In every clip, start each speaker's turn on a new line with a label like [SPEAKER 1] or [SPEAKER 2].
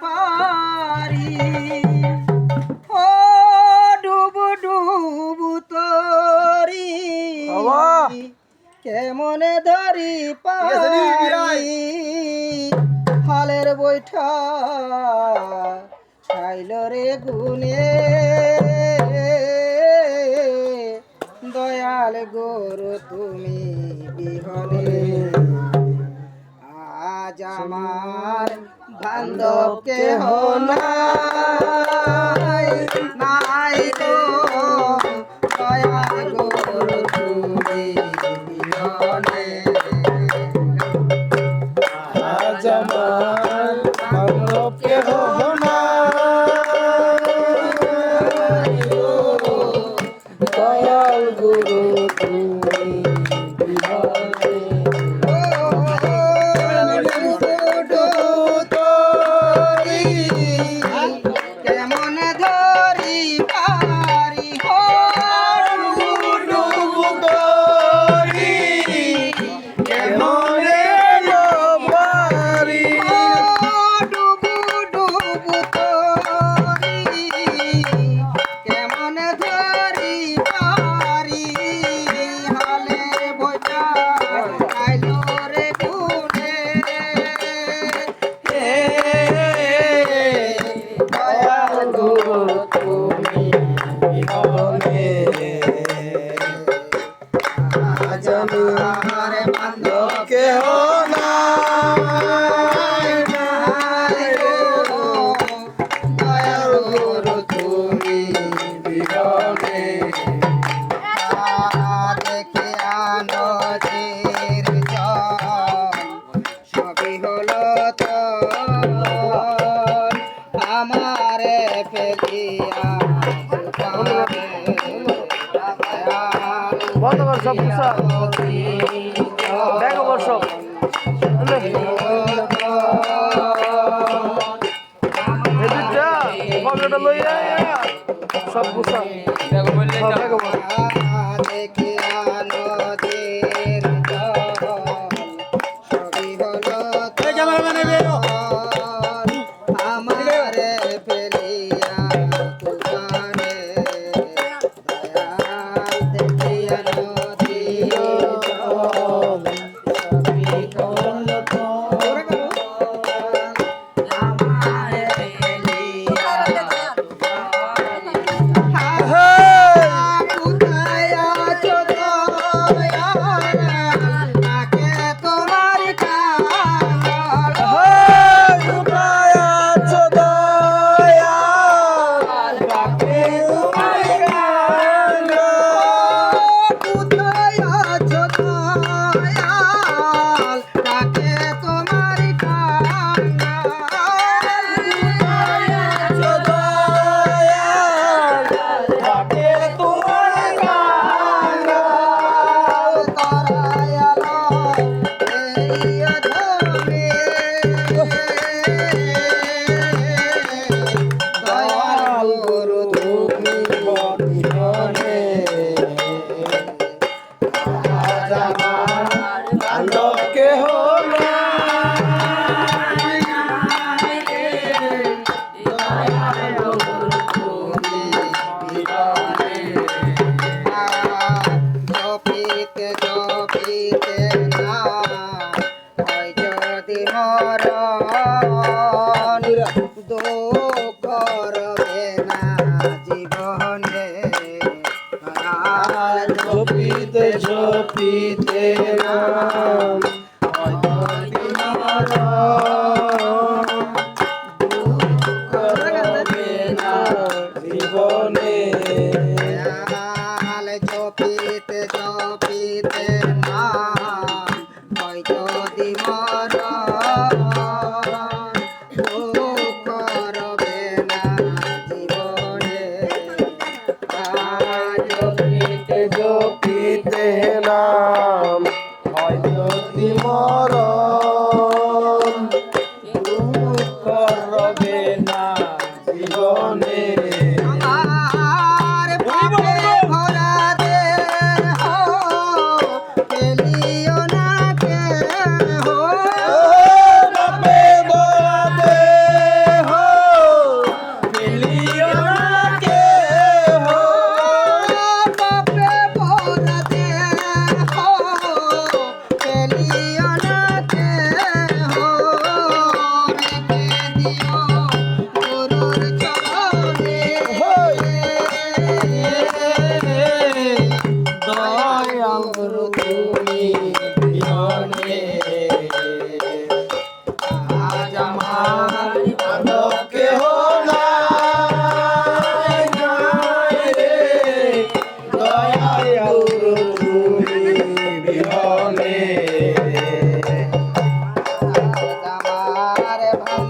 [SPEAKER 1] পারি। ও ডুবু ডুবু তরি। কেমনে ধরি? পারি। হালের বৈঠা খাইল রে গুনে। দয়াল গরু তুমি বিহনে। আজ আমার বান্ধব কেহ নাই? নাই গো দয়াল গরু তুমি বিহনে
[SPEAKER 2] আজ আমার আমার বান্ধব কেহ নাই, দয়াল তুমি বিহনে।
[SPEAKER 1] দেখে আনদের সবই হলো তো আমারে ফেলিয়া
[SPEAKER 2] বর্ষক এদিকটা পকেটে লইয়া সব গুছা। সব দেখো
[SPEAKER 1] জপিতে জপিতে না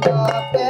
[SPEAKER 2] Papa.